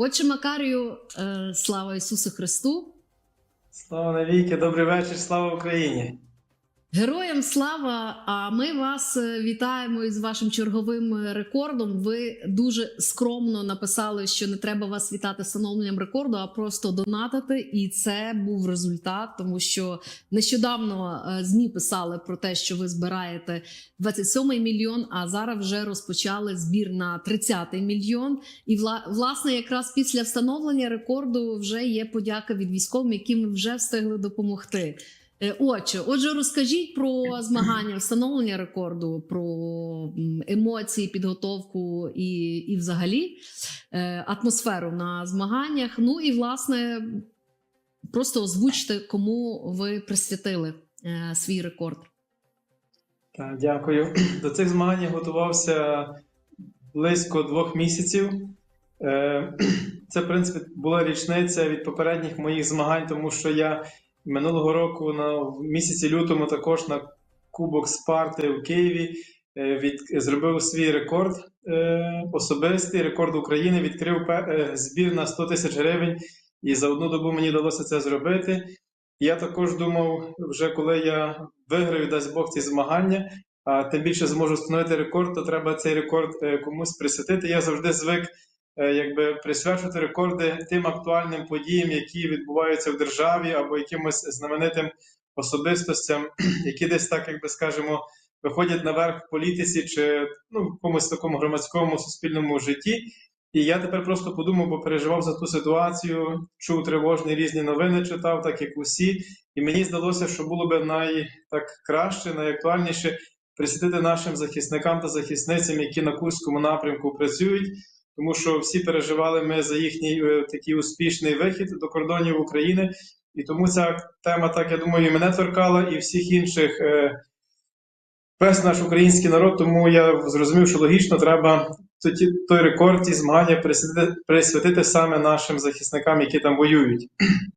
Отче Макарію, е, слава Ісусу Христу! Слава навіки, добрий вечір, слава Україні. Героям слава! А ми вас е, вітаємо із вашим черговим е, рекордом. Ви дуже скромно написали, що не треба вас вітати встановленням рекорду, а просто донатити. І це був результат, тому що нещодавно е, змі писали про те, що ви збираєте 27 мільйон. А зараз вже розпочали збір на 30 мільйон. І вла- власне, якраз після встановлення рекорду вже є подяка від військовим, яким ви вже встигли допомогти. Е, Отже, отже, розкажіть про змагання, встановлення рекорду, про емоції, підготовку і, і взагалі е, атмосферу на змаганнях. Ну і власне просто озвучте, кому ви присвятили е, свій рекорд. Так, дякую. До цих змагань я готувався близько двох місяців. Е, Це, в принципі, була річниця від попередніх моїх змагань, тому що я минулого року на в місяці лютому також на Кубок Спарти в Києві е, від, зробив свій рекорд е, особистий, рекорд України, відкрив пе- е, збір на 100 тисяч гривень, і за одну добу мені вдалося це зробити. Я також думав, вже коли я виграю, дасть Бог ці змагання, а тим більше зможу встановити рекорд, то треба цей рекорд е, комусь присвятити. Я завжди звик якби присвячувати рекорди тим актуальним подіям, які відбуваються в державі, або якимось знаменитим особистостям, які десь так, якби скажемо, виходять наверх в політиці чи ну, в якомусь такому громадському суспільному житті. І я тепер просто подумав, бо переживав за ту ситуацію, чув тривожні різні новини, читав, так як усі. І мені здалося, що було б най так краще, найактуальніше присвятити нашим захисникам та захисницям, які на Курському напрямку працюють, тому що всі переживали ми за їхній е, такий успішний вихід до кордонів України. І тому ця тема, так я думаю, і мене торкала, і всіх інших. е, Весь наш український народ, тому я зрозумів, що логічно треба той рекорд, і змагання присвятити саме нашим захисникам, які там воюють.